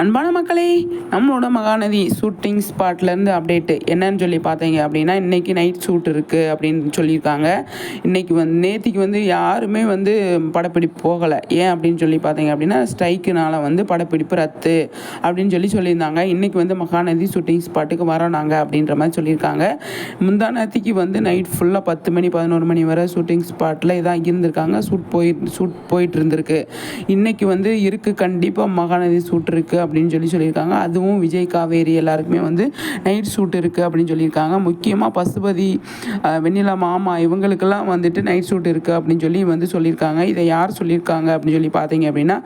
அன்பான மக்களே நம்மளோட மகாநதி ஷூட்டிங் ஸ்பாட்லேருந்து அப்டேட்டு என்னன்னு சொல்லி பார்த்தீங்க அப்படின்னா இன்றைக்கி நைட் ஷூட் இருக்குது அப்படின்னு சொல்லியிருக்காங்க. இன்றைக்கி வந்து நேத்திக்கு வந்து யாருமே வந்து படப்பிடிப்பு போகலை. ஏன் அப்படின்னு சொல்லி பார்த்தீங்க அப்படின்னா ஸ்ட்ரைக்குனால் வந்து படப்பிடிப்பு ரத்து அப்படின்னு சொல்லி சொல்லியிருந்தாங்க. இன்றைக்கி வந்து மகாநதி ஷூட்டிங் ஸ்பாட்டுக்கு வரோம் நாங்கள் அப்படின்ற மாதிரி சொல்லியிருக்காங்க. முந்தா நேத்திக்கு வந்து நைட் ஃபுல்லாக பத்து மணி பதினோரு மணி வரை ஷூட்டிங் ஸ்பாட்டில் இதான் இருந்திருக்காங்க. ஷூட் போய் ஷூட் போயிட்டு இருந்திருக்கு. இன்றைக்கி வந்து இருக்குது கண்டிப்பாக மகாநதி ஷூட் இருக்குது அப்படின்னு சொல்லி சொல்லியிருக்காங்க. அதுவும் விஜய் காவேரி எல்லாருக்குமே வந்து நைட் ஷூட் இருக்குது அப்படின்னு சொல்லியிருக்காங்க. முக்கியமாக பசுபதி வெண்ணிலா மாமா இவங்களுக்கெல்லாம் வந்துட்டு நைட் ஷூட் இருக்குது அப்படின்னு சொல்லி வந்து சொல்லியிருக்காங்க. இதை யார் சொல்லியிருக்காங்க அப்படின்னு சொல்லி பார்த்தீங்க அப்படின்னா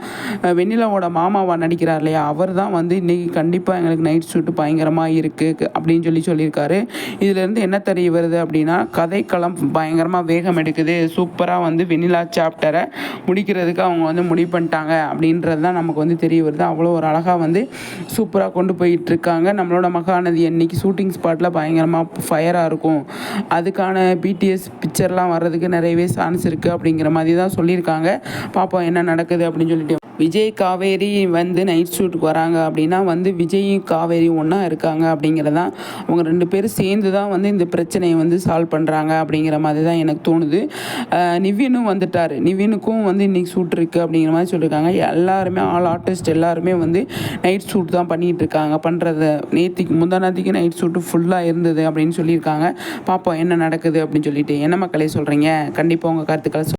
வெண்ணிலாவோட மாமாவா நடிக்கிறார் இல்லையா? அவர் தான் வந்து இன்றைக்கி கண்டிப்பாக எங்களுக்கு நைட் ஷூட் பயங்கரமாக இருக்குது அப்படின்னு சொல்லி சொல்லியிருக்காரு. இதுலேருந்து என்ன தெரிய வருது அப்படின்னா கதைக்களம் பயங்கரமாக வேகம் எடுக்குது. சூப்பராக வந்து வெண்ணிலா சாப்டரை முடிக்கிறதுக்கு அவங்க வந்து முடிவு பண்ணிட்டாங்க அப்படின்றது தான் நமக்கு வந்து தெரிய வருது. அவ்வளோ ஒரு அழகாக வந்து சூப்பராக கொண்டு போயிட்டுருக்காங்க. நம்மளோட மகாநதி அன்னைக்கு ஷூட்டிங் ஸ்பாட்டில் பயங்கரமாக ஃபயராக இருக்கும். அதுக்கான பிடிஎஸ் பிக்சர்லாம் வர்றதுக்கு நிறையவே சான்ஸ் இருக்குது அப்படிங்கிற மாதிரி தான் சொல்லியிருக்காங்க. பார்ப்போம் என்ன நடக்குது அப்படின்னு சொல்லிட்டு. விஜய் காவேரி வந்து நைட் ஷூட்டுக்கு வராங்க அப்படின்னா வந்து விஜயும் காவேரி ஒன்றா இருக்காங்க அப்படிங்கிறதான் அவங்க ரெண்டு பேரும் சேர்ந்து தான் வந்து இந்த பிரச்சனையை வந்து சால்வ் பண்ணுறாங்க அப்படிங்கிற மாதிரி தான் எனக்கு தோணுது. நிவினும் வந்துட்டார். நிவினுக்கும் வந்து இன்றைக்கி ஷூட் இருக்குது அப்படிங்கிற மாதிரி சொல்லியிருக்காங்க எல்லாருமே ஆல் ஆர்டிஸ்ட் எல்லாருமே வந்து நைட் ஷூட் தான் பண்ணிகிட்டு இருக்காங்க. பண்ணுறத நேத்திக்கு முந்தா நேத்திக்கு நைட் ஷூட்டு ஃபுல்லாக இருந்தது அப்படின்னு சொல்லியிருக்காங்க. பார்ப்போம் என்ன நடக்குது அப்படின்னு சொல்லிட்டு. என்ன மக்களே சொல்கிறீங்க கண்டிப்பாக உங்கள் கருத்துக்களை